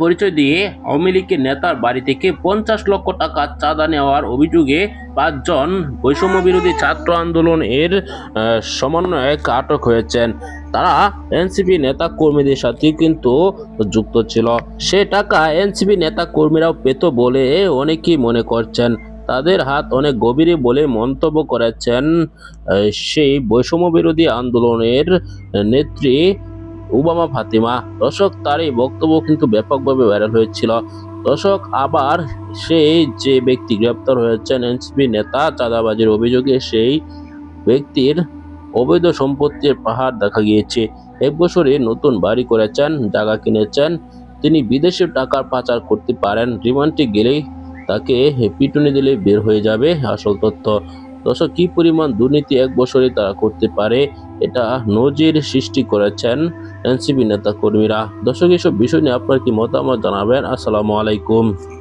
পরিচয় দিয়ে আওয়ামী লীগের নেতার বাড়ি থেকে পঞ্চাশ লক্ষ টাকা চাঁদা নেওয়ার অভিযোগে পাঁচজন বৈষম্য বিরোধী ছাত্র আন্দোলনের আহ, সমন্বয়ক আটক হয়েছেন। তারা এনসিপি নেতা কর্মীদের সাথে কিন্তু যুক্ত ছিল। সে টাকা এনসিপি নেতা কর্মীরাও পেত বলে অনেকেই মনে করছেন। তাদের হাত অনেক গভীরে বলে মন্তব্য করেছেন সেই বৈষম্য বিরোধী আন্দোলনের নেত্রী ওবামা ফাতিমা, দর্শক তার এই বক্তব্য কিন্তু ব্যাপকভাবে ভাইরাল হয়েছিল। দর্শক, আবার সেই যে ব্যক্তি গ্রেপ্তার হয়েছেন এনসিপি নেতা চাঁদাবাজির অভিযোগে, সেই ব্যক্তির অবৈধ সম্পত্তির পাহাড় দেখা গিয়েছে। এক বছরে নতুন বাড়ি করেছেন, জায়গা কিনেছেন, তিনি বিদেশে টাকার পাচার করতে পারেন, রিমান্ডে গেলেই তাকে পিটুনি দিলে বের হয়ে যাবে, আসল তথ্য। দর্শক, কি পরিমাণ দুর্নীতি এক বছরে তারা করতে পারে, এটা নজির সৃষ্টি করেছেন এনসিপি নেতা কর্মীরা দর্শক, এসব বিষয় নিয়ে আপনার কি মতামত জানাবেন? আসসালামু আলাইকুম।